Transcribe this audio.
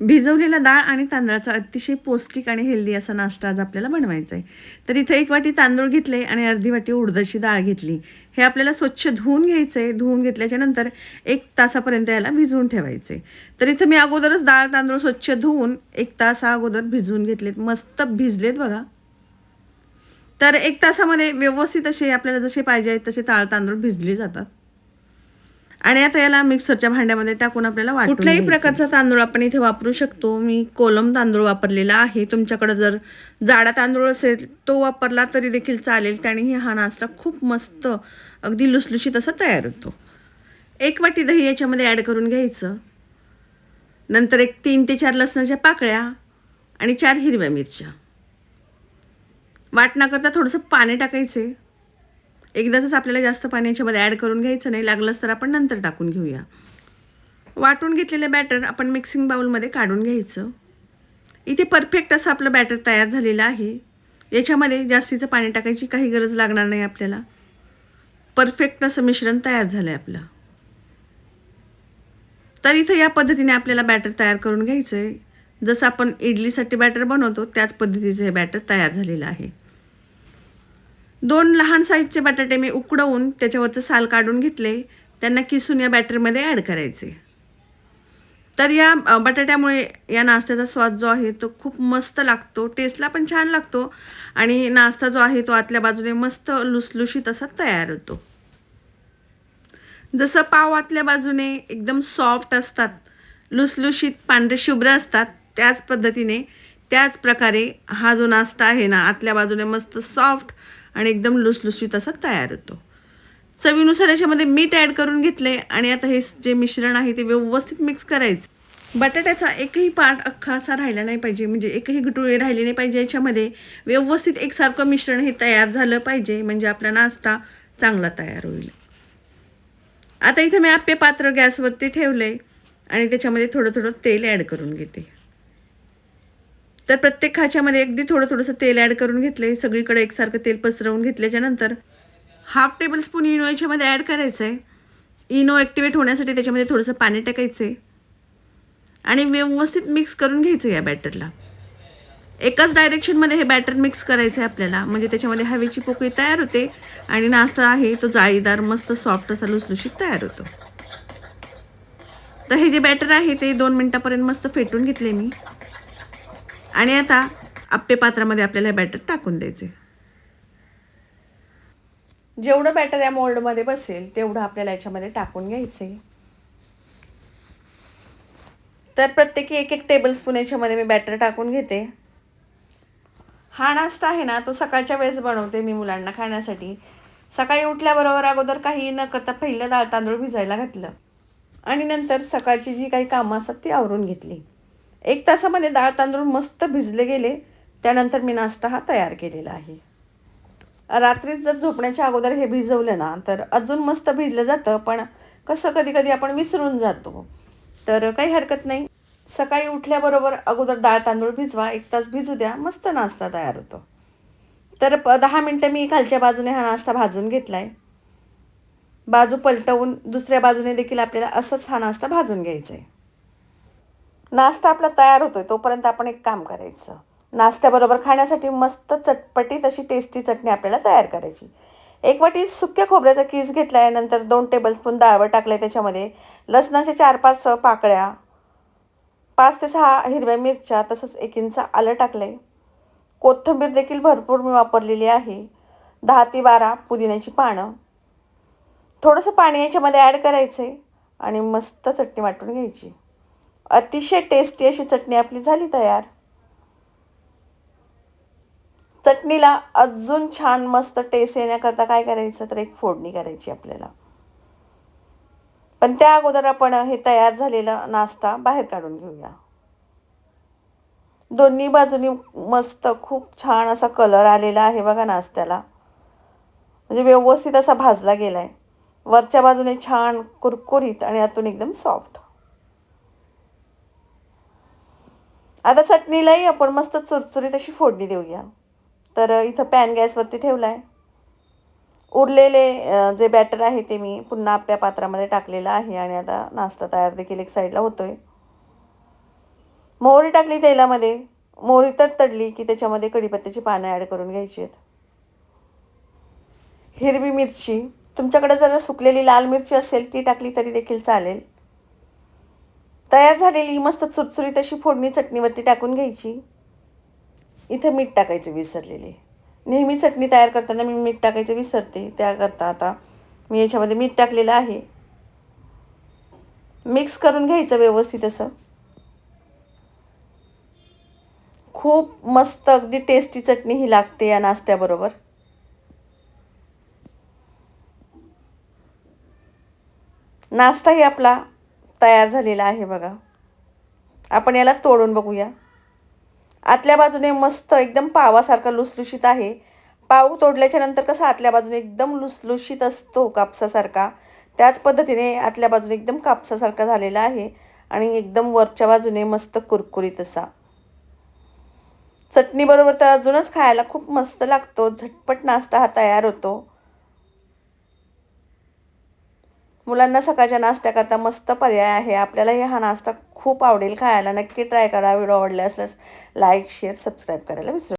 भिजवलेला डाळ आणि तांदळाचा अतिशय पौष्टिक आणि हेल्दी असा नाश्ता आज आपल्याला बनवायचा आहे तर इथे एक वाटी तांदूळ घेतले आणि अर्धी वाटी उडदाची डाळ घेतली. हे आपल्याला स्वच्छ धुवून घ्यायचं आहे धुवून घेतल्याच्या नंतर एक तासापर्यंत याला भिजवून ठेवायचे तर इथं मी अगोदरच डाळ तांदूळ स्वच्छ धुवून एक तासा अगोदर भिजवून घेतलेत. मस्त भिजलेत बघा. तर एक तासामध्ये व्यवस्थित असे आपल्याला जसे पाहिजे आहेत तसे ताळ तांदूळ भिजले जातात. आणि आता याला मिक्सरच्या भांड्यामध्ये टाकून आपल्याला वाटून कुठल्याही प्रकारचा तांदूळ आपण इथे वापरू शकतो. मी कोलम तांदूळ वापरलेला आहे. तुमच्याकडे जर जाडा तांदूळ असेल तो वापरला तरी देखील चालेल. त्याने हा नाश्ता खूप मस्त अगदी लुसलुशीत असा तयार होतो. एक वाटी दही याच्यामध्ये ॲड करून घ्यायचं. नंतर एक तीन ते चार लसणाच्या पाकळ्या आणि चार हिरव्या मिरच्या. वाटण्याकरता थोडंसं पाणी टाकायचे. एकदाच आपल्याला जास्त पाणी याच्यामध्ये ॲड करून घ्यायचं नाही लागलंच तर आपण नंतर टाकून घेऊया. वाटून घेतलेलं बॅटर आपण मिक्सिंग बाउलमध्ये काढून घ्यायचं. इथे परफेक्ट असं आपलं बॅटर तयार झालेलं आहे. याच्यामध्ये जास्तीचं पाणी टाकायची काही गरज लागणार नाही आपल्याला. परफेक्ट असं मिश्रण तयार झालं आहे आपलं. तर इथं या पद्धतीने आपल्याला बॅटर तयार करून घ्यायचं आहे जसं आपण इडलीसाठी बॅटर बनवतो त्याच पद्धतीचं हे बॅटर तयार झालेलं आहे. दोन लहान साईजचे बटाटे मी उकडवून त्याच्यावरचं साल काढून घेतले. त्यांना किसून या बॅटरीमध्ये ॲड करायचे. तर या बटाट्यामुळे या नाश्त्याचा स्वाद जो आहे तो खूप मस्त लागतो. टेस्टला पण छान लागतो. आणि नाश्ता जो आहे तो आतल्या बाजूने मस्त लुसलुशीत असा तयार होतो. जसं पाव आतल्या बाजूने एकदम सॉफ्ट असतात लुसलुशीत पांढरे शुभ्र असतात त्याच पद्धतीने त्याच प्रकारे हा जो नाश्ता आहे ना आतल्या बाजूने मस्त सॉफ्ट आणि एकदम लुसलुशीत असा तयार होतो. चवीनुसार याच्यामध्ये मीठ ॲड करून घेतले आणि आता हे जे मिश्रण आहे ते व्यवस्थित मिक्स करायचं. बटाट्याचा एकही पार्ट अख्खा असा राहिला नाही पाहिजे म्हणजे एकही गुटुळे राहिले नाही पाहिजे याच्यामध्ये. व्यवस्थित एकसारखं मिश्रण हे तयार झालं पाहिजे म्हणजे आपला नाश्ता चांगला तयार होईल. आता इथे मी आप्पे पात्र गॅसवरती ठेवले आणि त्याच्यामध्ये थोडं थोडं तेल ॲड करून घेते. तर प्रत्येक खाच्यामध्ये अगदी थोडं थोडंसं तेल ॲड करून घेतले सगळीकडे एकसारखं तेल पसरवून घेतल्याच्यानंतर हाफ टेबल स्पून इनो याच्यामध्ये ॲड करायचं आहे इनो ॲक्टिवेट होण्यासाठी त्याच्यामध्ये थोडंसं पाणी टाकायचं आहे आणि व्यवस्थित मिक्स करून घ्यायचं या बॅटरला. एकाच डायरेक्शनमध्ये हे बॅटर मिक्स करायचं आहे आपल्याला. म्हणजे त्याच्यामध्ये हवेची पोकळी तयार होते आणि नाश्ता आहे तो जाळीदार मस्त सॉफ्ट असा लुसलुशीत तयार होतो. तर हे जे बॅटर आहे ते दोन मिनटापर्यंत मस्त फेटून घेतले मी. आणि आता आप्पे पात्रामध्ये आपल्याला बॅटर टाकून द्यायचे. जेवढं बॅटर या मोल्डमध्ये बसेल तेवढं आपल्याला याच्यामध्ये टाकून घ्यायचे. तर प्रत्येकी एक एक टेबलस्पून याच्यामध्ये मी बॅटर टाकून घेते. हा नाश्ता आहे ना तो सकाळच्या वेळेस बनवते मी मुलांना खाण्यासाठी. सकाळी उठल्याबरोबर अगोदर काही न करता पहिलं डाळ तांदूळ भिजायला घातलं. आणि नंतर सकाळची जी काही कामं असतात ती आवरून घेतली. एक तासामध्ये डाळ तांदूळ मस्त भिजले गेले त्यानंतर मी नाश्ता हा तयार केलेला आहे. रात्रीच जर झोपण्याच्या अगोदर हे भिजवलं ना तर अजून मस्त भिजलं जातं पण कसं कधी कधी आपण विसरून जातो. तर काही हरकत नाही. सकाळी उठल्याबरोबर अगोदर डाळ तांदूळ भिजवा एक तास भिजू द्या मस्त नाश्ता तयार होतो. तर प दहा मिनटं मी खालच्या बाजूने हा नाश्ता भाजून घेतला आहे बाजू पलटवून दुसऱ्या बाजूने देखील आपल्याला असंच हा नाश्ता भाजून घ्यायचा आहे नाश्ता आपला तयार होतोय तोपर्यंत आपण एक काम करायचं. नाश्त्याबरोबर खाण्यासाठी मस्त चटपटीत अशी टेस्टी चटणी आपल्याला तयार करायची. एक वाटी सुक्या खोबऱ्याचा कीस घेतला आहे नंतर दोन टेबलस्पून डाळवं टाकलं आहे त्याच्यामध्ये. लसणाच्या चार पाच पाकळ्या पाच ते सहा हिरव्या मिरच्या तसंच एक इंच आलं टाकलं आहे कोथिंबीर देखील भरपूर मी वापरलेली आहे. दहा ते बारा पुदिन्याची पानं. थोडंसं पाणी याच्यामध्ये ॲड करायचं आहे आणि मस्त चटणी वाटून घ्यायची. अतिशय टेस्टी अशी चटणी आपली झाली तयार. चटणीला अजून छान मस्त टेस्ट येण्याकरता काय करायचं तर एक फोडणी करायची आपल्याला. पण त्या अगोदर आपण हे तयार झालेला नाश्ता बाहेर काढून घेऊया. दोन्ही बाजूनी मस्त खूप छान असा कलर आलेला आहे बघा नाश्त्याला. म्हणजे व्यवस्थित असा भाजला गेला आहे वरच्या बाजूने छान कुरकुरीत आणि आतून एकदम सॉफ्ट आता चटणीलाही आपण मस्त चुरचुरीत अशी फोडणी देऊया. तर इथं पॅन गॅसवरती ठेवला आहे उरलेले जे बॅटर आहे ते मी पुन्हा आप्या पात्रामध्ये टाकलेलं आहे आणि आता नाश्ता तयार देखील एक साईडला होतो आहे मोहरी टाकली तेलामध्ये. मोहरी तर तडली की त्याच्यामध्ये कढीपत्त्याची पानं ॲड करून घ्यायची आहेत. हिरवी मिरची. तुमच्याकडे जर सुकलेली लाल मिरची असेल ती टाकली तरी देखील चालेल. तयार झालेली मस्त चुरचुरीत अशी फोडणी चटणीवरती टाकून घ्यायची. इथं मीठ टाकायचं विसरलेले. नेहमी चटणी तयार करताना मी मीठ टाकायचं विसरते. त्याकरता आता मी याच्यामध्ये मीठ टाकलेलं आहे. मिक्स करून घ्यायचं व्यवस्थित असं. खूप मस्त अगदी टेस्टी चटणी ही लागते या नाश्त्याबरोबर. नाश्ताही आपला तयार झालेला आहे बघा. आपण याला तोडून बघूया. आतल्या बाजूने मस्त एकदम पावासारखा लुसलुशीत आहे. पाव तोडल्याच्या नंतर कसं आतल्या बाजूने एकदम लुसलुशीत असतो कापसासारखा. त्याच पद्धतीने आतल्या बाजूने एकदम कापसासारखा झालेला आहे. आणि एकदम वरच्या बाजूने मस्त कुरकुरीत असा. चटणीबरोबर तर अजूनच खायला खूप मस्त लागतो. झटपट नाश्ता हा तयार होतो. मुलांना सकाळच्या नाश्त्याकरता मस्त पर्याय आहे. आपल्यालाही हा नाश्ता खूप आवडेल खायला. नक्की ट्राय करा. व्हिडिओ आवडले असल्यास लाईक शेअर सबस्क्राईब करायला विसरू